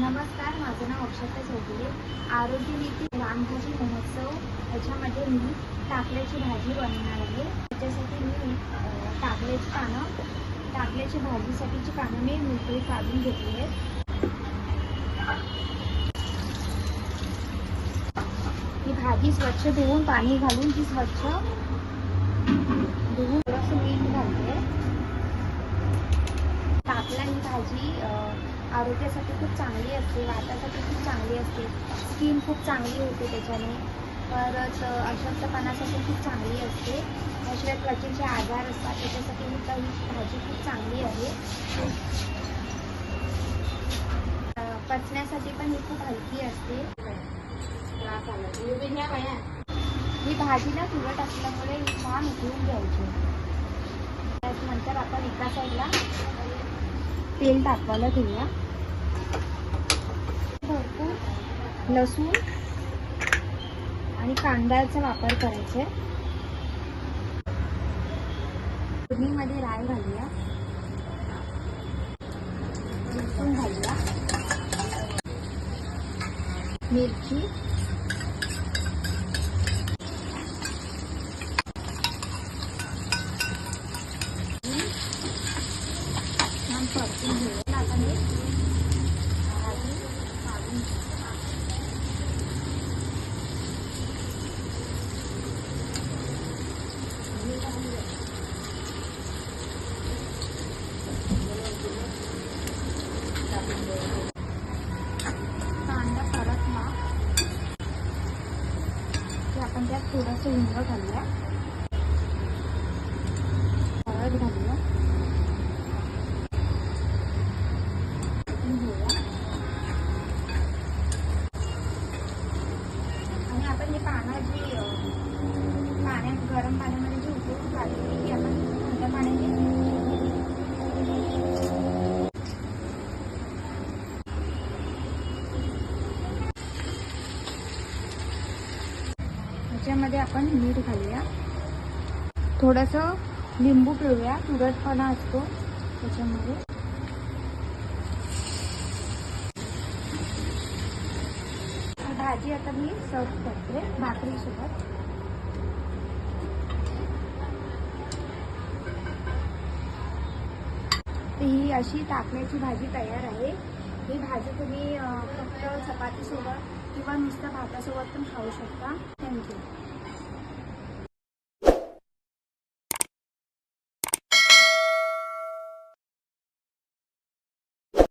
नमस्कार माझं नाव अक्षता चौधरी. आरोग्य नीती रामभाजी महोत्सव. याच्यामध्ये मी टाकल्याची भाजी बनवणार आहे. त्याच्यासाठी मी टाकल्याची पानं टाकल्याची भाजीसाठीची पानं मी मोकळी काढून घेतली आहेत. ही भाजी स्वच्छ धुवून पाणी घालून ती स्वच्छ धुवून थोडंसं मीठ घालते. टाकला ही भाजी आरोग्यासाठी खूप चांगली असते वातासाठी खूप चांगली असते. स्किन खूप चांगली होते त्याच्याने. परत अशक्तपणासाठी खूप चांगली असते. त्याशिवाय त्वचेचे आजार असतात त्याच्यासाठी ही काही भाजी खूप चांगली आहे. पचण्यासाठी पण ही खूप हलकी असते. ही भाजीला तुरट असल्यामुळे ही छान उकळून घ्यायची. त्यानंतर आपण एका साईडला तेल तापवायला घेऊया. भरपूर लसूण आणि कांद्याचा वापर करायचा. फोडणीमध्ये राय घालूया. लसूण घालूया. मिरची छान परतून घेऊया आपण हे भाजी काढून घेऊया. कांदा परतला की आपण त्यात थोडंसं हिंग घालूया हळद घालूया घेऊया आणि आपण हे पानं जी पाण्यात गरम पाण्यामध्ये जी उकळून काढली ती आपण थंड पाण्याने ह्याच्यामध्ये आपण मीठ घालूया. थोडंसं लिंबू पिळूया. तुरटपणा असतो त्याच्यामध्ये. भाजी आता मी सर्व करते भाकरीसोबत. ही अशी टाकण्याची भाजी तयार आहे. ही भाजी तुम्ही फक्त चपातीसोबत किंवा नुसतं भातासोबत पण खाऊ शकता. 慢